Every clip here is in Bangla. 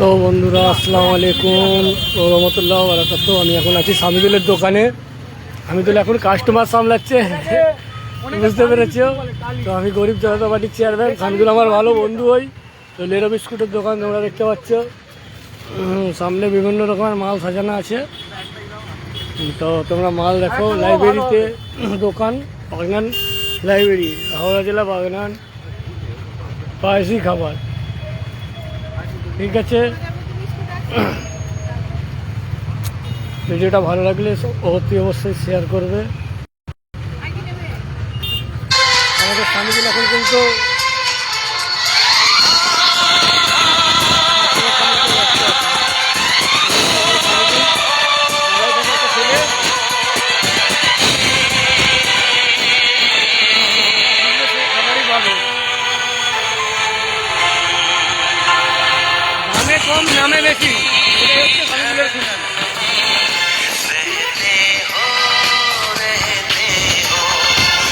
তো বন্ধুরা, আসসালামু আলাইকুম। রহমতুল্লাহ বারাকাত আমি এখন আছি সামিদুলের দোকানে। আমি তো এখন কাস্টমার সামলাচ্ছে। বুঝতে পেরেছ? তো আমি গরিব জনতা পার্টির চেয়ারম্যান সামিদুল আমার ভালো বন্ধু হই তো লেরো বিস্কুটের দোকান তোমরা দেখতে পাচ্ছ। সামনে বিভিন্ন রকমের মাল সাজানো আছে। তো তোমরা মাল দেখো লাইব্রেরিতে দোকান বাগনান লাইব্রেরি হাওড়া জেলা বাগনান। পায়েসি খাবার। ঠিক আছে। ভিডিওটা ভালো লাগলে অতি অবশ্যই শেয়ার করবে। আমাদের স্বামীগুলো এখন কিন্তু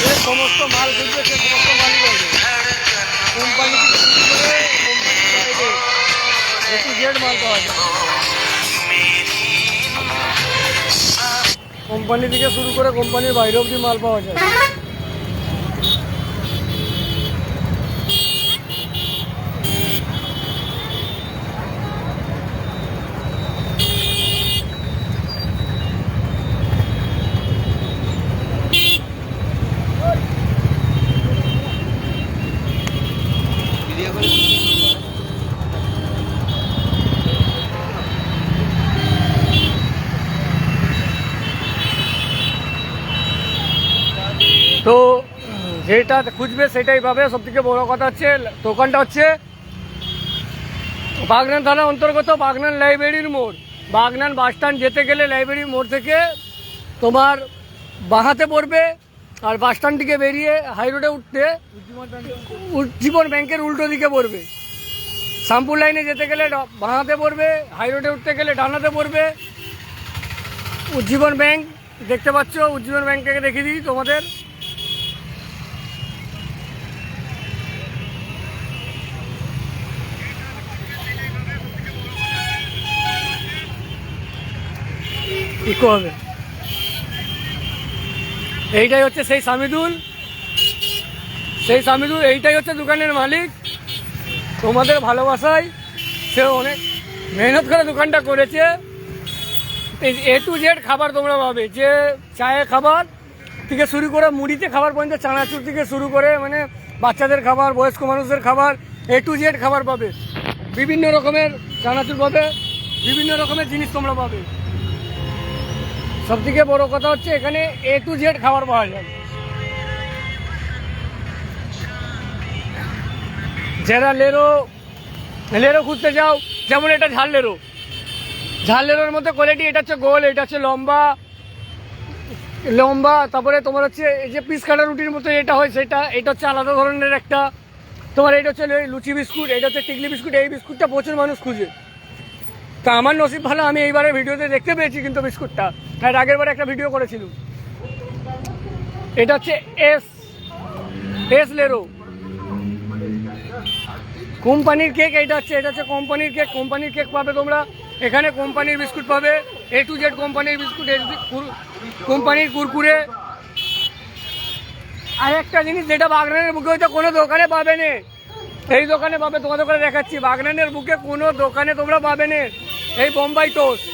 যে সমস্ত মাল খুঁজবে সে সমস্ত মালই কোম্পানি থেকে মাল পাওয়া যায়। কোম্পানি থেকে শুরু করে কোম্পানির বাইরে অবধি মাল পাওয়া যায়। যেটা খুঁজবে সেটাই পাবে। সব থেকে বড় কথা হচ্ছে, দোকানটা হচ্ছে বাগনান থানা অন্তর্গত বাগনান লাইব্রেরির মোড়। বাগনান বাস স্ট্যান্ড যেতে গেলে লাইব্রেরির মোড় থেকে তোমার বাঁহাতে পড়বে আর বাস স্ট্যান্ড থেকে বেরিয়ে হাই রোডে উঠতে উজ্জীবন ব্যাংকের উল্টো দিকে পড়বে। শ্যামপুর লাইনে যেতে গেলে বাঁহাতে পড়বে, হাই রোডে উঠতে গেলে ডানাতে পড়বে। উজ্জীবন ব্যাংক, দেখতে পাচ্ছ, উজ্জীবন ব্যাংকটাকে দেখিয়ে দিই তোমাদের। ইকো হবে। এইটাই হচ্ছে সেই সামিদুল। সেই সামিদুল, এইটাই হচ্ছে দোকানের মালিক। তোমাদের ভালোবাসায় সে অনেক মেহনত করে দোকানটা করেছে। এ টু জেড খাবার তোমরা পাবে। যে চায়ের খাবার থেকে শুরু করে মুড়িতে খাবার পর্যন্ত, চানাচুর থেকে শুরু করে মানে বাচ্চাদের খাবার, বয়স্ক মানুষদের খাবার এ টু জেড খাবার পাবে। বিভিন্ন রকমের চানাচুর পাবে। বিভিন্ন রকমের জিনিস তোমরা পাবে। সব থেকে বড় কথা হচ্ছে এখানে এ টু জেড খাবার পাওয়া যায়। যারা লেরো লেরো খুঁজতে যাও যেমন এটা ঝাল লেরো। ঝাল লেরোর মধ্যে কোয়ালিটি এটা হচ্ছে গোল, এটা হচ্ছে লম্বা। লম্বা, তারপরে তোমার হচ্ছে এই যে পিস কাটা রুটির মতো এটা হয় সেটা, এটা হচ্ছে আলাদা ধরনের একটা। তোমার এটা হচ্ছে লুচি বিস্কুট, এটা হচ্ছে টিকলি বিস্কুট, এই বিস্কুটটা প্রচুর মানুষ খুঁজে। তা আমার নসিব ভালো, আমি এইবারে ভিডিওতে দেখতে পেয়েছি কিন্তু বিস্কুটটা। তার আগের বার একটা ভিডিও করেছিলাম এটা হচ্ছে এস এস লেরো। কোম্পানির কেক এটা হচ্ছে এটা হচ্ছে কোম্পানির কেক। কোম্পানির কেক পাবে তোমরা, এখানে কোম্পানির বিস্কুট পাবে। এ টু জেড কোম্পানির বিস্কুট কোম্পানির কুরকুরে। আর একটা জিনিস যেটা বাগনানের বুকে হয়তো কোনো দোকানে পাবে না, এই দোকানে পাবে, তোমাদের দেখাচ্ছি। বাগনানের বুকে কোনো দোকানে তোমরা পাবে না। এই বোম্বাই টোস্ট।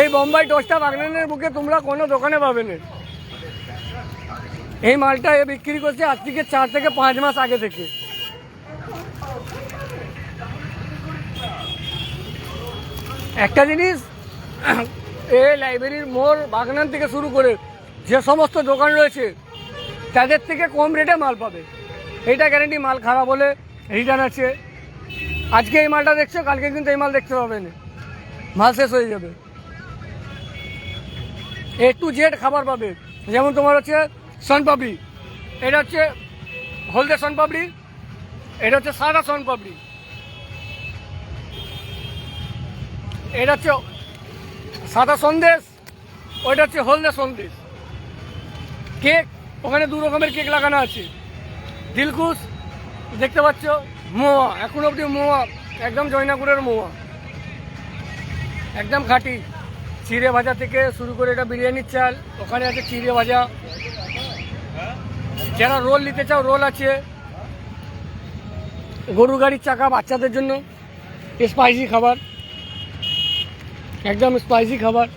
এই বোম্বাই টোস্টটা বাগনানের বুকে তোমরা কোনো দোকানে পাবে না। এই মালটা এ বিক্রি করছে আজ থেকে চার থেকে পাঁচ মাস আগে থেকে। একটা জিনিস এই লাইব্রেরির মোড় বাগনান থেকে শুরু করে যে সমস্ত দোকান রয়েছে, তাদের থেকে কম রেটে মাল পাবে। এইটা গ্যারেন্টি মাল খারাপ হলে রিটার্ন আছে। আজকে এই মালটা দেখছ, কালকে কিন্তু এই মাল দেখতে পাবে না মাল শেষ হয়ে যাবে। এ টু জেড খাবার পাবে। যেমন তোমার হচ্ছে সনপাপড়ি এটা হচ্ছে হলদে সনপাপড়ি এটা হচ্ছে সাদা সনপাপড়ি এটা হচ্ছে সাদা সন্দেশ, ওইটা হচ্ছে হলদে সন্দেশ। কেক, ওখানে দু রকমের কেক লাগানো আছে। দিলকুশ, দেখতে পাচ্ছ? মোয়া, এখন অবধি মোয়া, একদম জয়নাপুরের মোয়া। একদম খাঁটি। চিড়ে ভাজা থেকে শুরু করে এটা বিরিয়ানির চাল, ওখানে আছে চিড়ে ভাজা। যারা রোল নিতে চাও, রোল আছে। গরু গাড়ির চাকা বাচ্চাদের জন্য। স্পাইসি খাবার। একদম স্পাইসি খাবার।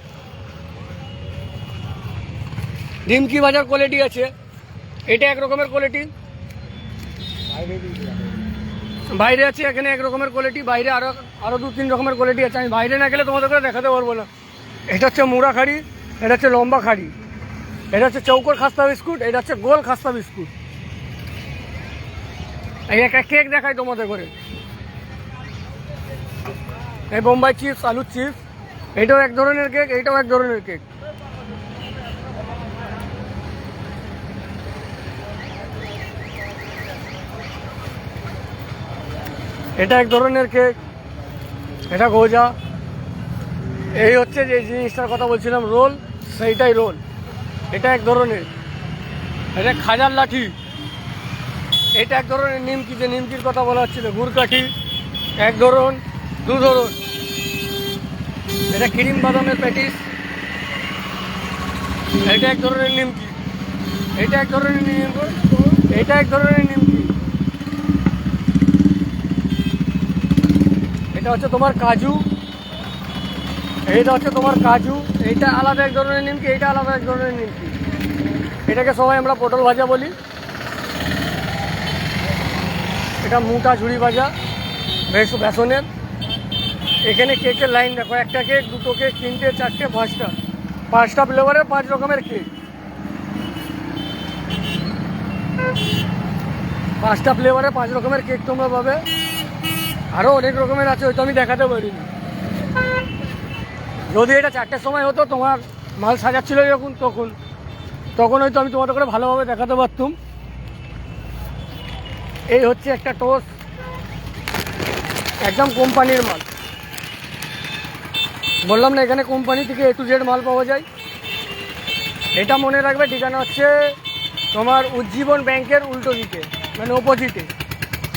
ডিমকি ভাজার কোয়ালিটি আছে। এটা এক রকমের কোয়ালিটি বাইরে আছে, এখানে এক রকমের কোয়ালিটি বাইরে আরও আরও দু তিন রকমের কোয়ালিটি আছে। আমি বাইরে না গেলে তোমাদেরকে দেখাতে পারব না। এটা হচ্ছে মুড়া খাড়ি, এটা হচ্ছে লম্বা খাড়ি, এটা হচ্ছে চৌকোর খাস্তা বিস্কুট, এটা হচ্ছে গোল খাস্তা বিস্কুট। এই একটা কেক দেখাই তোমাদের করে। এই বোম্বাই চিপস, আলুর চিপস, এটাও এক ধরনের কেক এইটাও এক ধরনের কেক। এটা এক ধরনের কেক এটা গোজা। এই হচ্ছে যে জিনিসটার কথা বলছিলাম, রোল, সেইটাই রোল। এটা এক ধরনের। এটা খাজার লাঠি। এটা এক ধরনের নিমকি, যে নিমকির কথা বলা হচ্ছিল গুড়কাঠি এক ধরন, দু ধরন। এটা ক্রিম বাদামের প্যাটিস। এটা এক ধরনের নিমকি। এটা এক ধরনের নিমকি। এটা এক ধরনের নিমকি এটা হচ্ছে তোমার কাজু। এইটা হচ্ছে তোমার কাজু। এইটা আলাদা এক ধরনের নিমকি, এইটা আলাদা এক ধরনের নিমকি। এটাকে সবাই আমরা পটল ভাজা বলি। এটা মোটা ঝুড়ি ভাজা, বেশ বেসনের। এখানে কেকের লাইন দেখো, একটা কেক, দুটো কেক, তিনটে, চারটে, পাঁচটা। পাঁচটা ফ্লেভারের পাঁচ রকমের কেক। পাঁচটা ফ্লেভারে পাঁচ রকমের কেক তোমরা পাবে। আরও অনেক রকমের আছে হয়তো আমি দেখাতে পারিনি। যদি এটা চারটের সময় হতো, তোমার মাল সাজাচ্ছিল যখন, তখন। তখন হয়তো আমি তোমাদের করে ভালোভাবে দেখাতে পারতুম। এই হচ্ছে একটা টোস্ট একদম কোম্পানির মাল। বললাম না, এখানে কোম্পানি থেকে এ টু জেড মাল পাওয়া যায়। এটা মনে রাখবে, ঠিকানা হচ্ছে তোমার উজ্জীবন ব্যাংকের উল্টো দিকে মানে অপোজিটে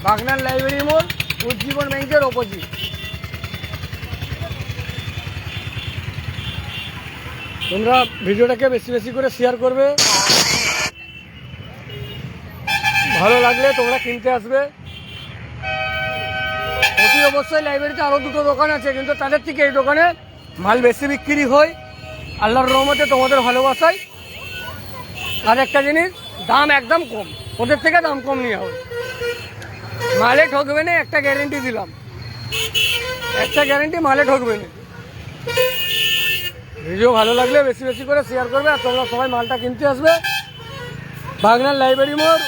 বাগনার লাইব্রেরি মোড় উজ্জীবন ব্যাংকের অপোজিট তোমরা ভিডিওটাকে বেশি বেশি করে শেয়ার করবে। ভালো লাগলে তোমরা কিনতে আসবে। অতি অবশ্যই লাইব্রেরিতে আরও দুটো দোকান আছে, কিন্তু তাদের থেকে এই দোকানে মাল বেশি বিক্রি হয়। আল্লাহর রহমতে তোমাদের ভালোবাসায়। আর একটা জিনিস, দাম একদম কম। ওদের থেকে দাম কম নিয়ে হয়। মালে ঠকবে না, একটা গ্যারেন্টি দিলাম। একটা গ্যারেন্টি মালে ঠকবে না। ভিডিও ভালো লাগলে বেশি বেশি করে শেয়ার করবে, আর তোমরা সবাই মালটা কিনতে আসবে। বাগনার লাইব্রেরি মোড়